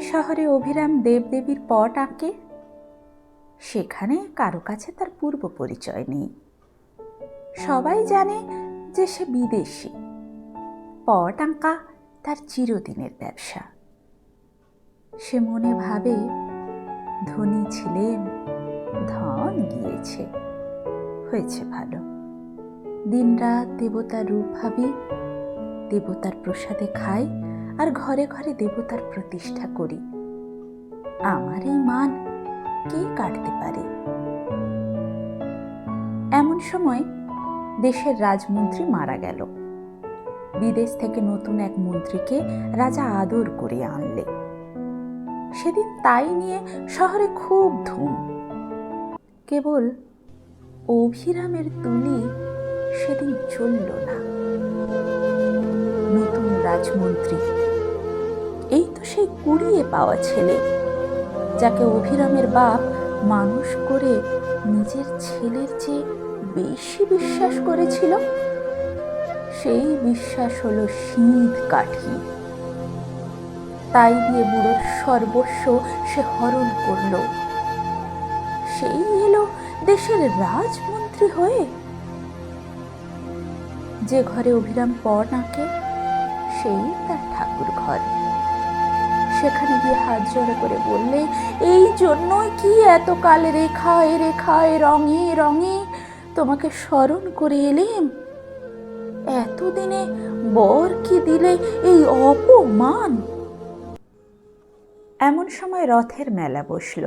শহরে অভিরাম দেবদেবীর পট আঁকে, সেখানে কারও কাছে তার পূর্ব পরিচয় নেই। সবাই জানে যে সে বিদেশি। পট আঁকা তার চিরদিনের ব্যবসা। সে মনে ভাবে, ধনী ছিলেন, ধন গিয়েছে, হয়েছে ভালো। দিনরাত দেবতার রূপ ভাবি, দেবতার প্রসাদে খাই আর ঘরে ঘরে দেবতার প্রতিষ্ঠা করি। আমার এই মান কে কাটতে পারে? এমন সময় দেশের রাজমন্ত্রী মারা গেল। বিদেশ থেকে নতুন এক মন্ত্রীকে রাজা আদর করে আনলে। সেদিন তাই নিয়ে শহরে খুব ধুম। কেবল অভিরামের তুলি সেদিন চলল না। নতুন রাজমন্ত্রী এই তো সেই কুড়িয়ে পাওয়া ছেলে, যাকে অভিরামের বাপ মানুষ করে নিজের ছেলের চেয়ে বেশি বিশ্বাস করেছিল, সেই বিশ্বাস হলো শীত কাঠি। তাই দিয়ে বুড়োর সর্বস্ব সে হরণ করল। সেই এলো দেশের রাজমন্ত্রী হয়ে। যে ঘরে অভিরাম পর নাকে, সেই তার ঠাকুর ঘর সেখানে গিয়ে হাত জড়ো করে বললে, এই জন্যই কি এত কাল রেখায় রেখায় রঙে রঙে তোমাকে স্মরণ করে এলেম? এতদিনে বর কি দিলে এই অপমান? এমন সময় রথের মেলা বসল।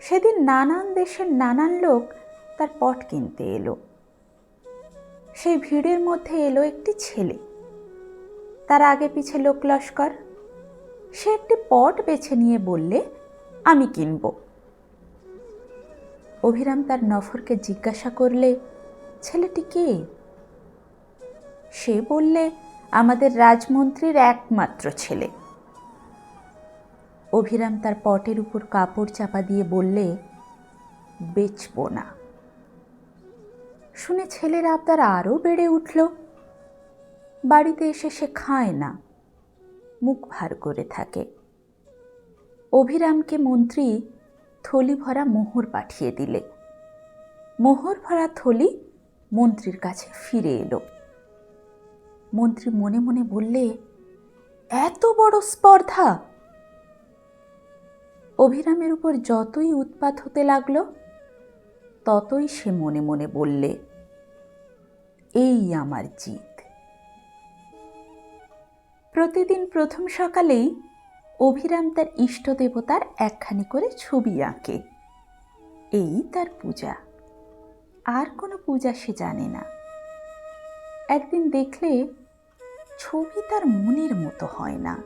সেদিন নানান দেশের নানান লোক তার পট কিনতে এলো। সেই ভিড়ের মধ্যে এলো একটি ছেলে। তার আগে পিছে লোক লস্কর সে একটি পট বেছে নিয়ে বললে, আমি কিনব। অভিরাম তার নফরকে জিজ্ঞাসা করলে, ছেলেটি কে? সে বললে, আমাদের রাজমন্ত্রীর একমাত্র ছেলে। অভিরাম তার পটের উপর কাপড় চাপা দিয়ে বললে, বেচব না। শুনে ছেলের আবদার আরও বেড়ে উঠল। বাড়িতে এসে সে খায় না। মুখ ভার করে থাকে। অভিরামকে মন্ত্রী থলি ভরা মোহর পাঠিয়ে দিলে। মোহর ভরা থলি মন্ত্রীর কাছে ফিরে এলো। মন্ত্রী মনে মনে বললে, এত বড় স্পর্ধা! অভিরামের উপর যতই উৎপাত হতে লাগল, ততই সে মনে মনে বললে, এই আমার জিত প্রতিদিন প্রথম সকালেই অভিরাম তার ইষ্ট দেবতার একখানি করে ছবি আঁকে। এই তার পূজা। আর কোনো পূজা সে জানে না। একদিন দেখলে ছবি তার মনের মতো হয় না।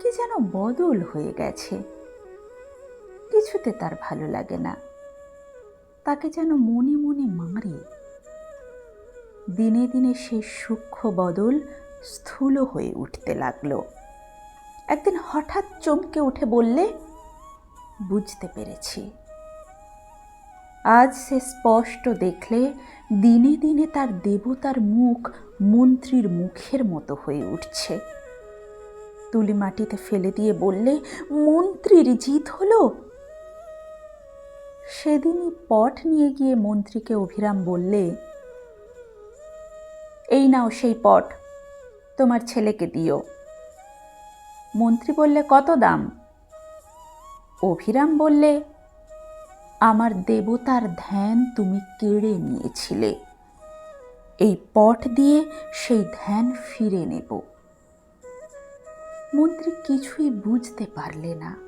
কি যেন বদল হয়ে গেছে। কিছুতে তার ভালো লাগে না। তাকে যেন মনে মনে মারে। দিনে দিনে সে সূক্ষ্ম বদল স্থূল হয়ে উঠতে লাগল। একদিন হঠাৎ চমকে উঠে বললে, বুঝতে পেরেছি। আজ সে স্পষ্ট দেখলে দিনে দিনে তার দেবতার মুখ মন্ত্রীর মুখের মতো হয়ে উঠছে। তুলি মাটিতে ফেলে দিয়ে বললে, মন্ত্রীর জিত হলো? সেদিনই পট নিয়ে গিয়ে মন্ত্রীকে অভিরাম বললে, এই নাও সেই পট। তোমার ছেলেকে দিও। মন্ত্রী বললে, কত দাম? অভিরাম বললে, আমার দেবতার ধ্যান তুমি কেড়ে নিয়েছিলে। এই পট দিয়ে সেই ধ্যান ফিরে নেব। মন্ত্রী কিছুই বুঝতে পারলে না।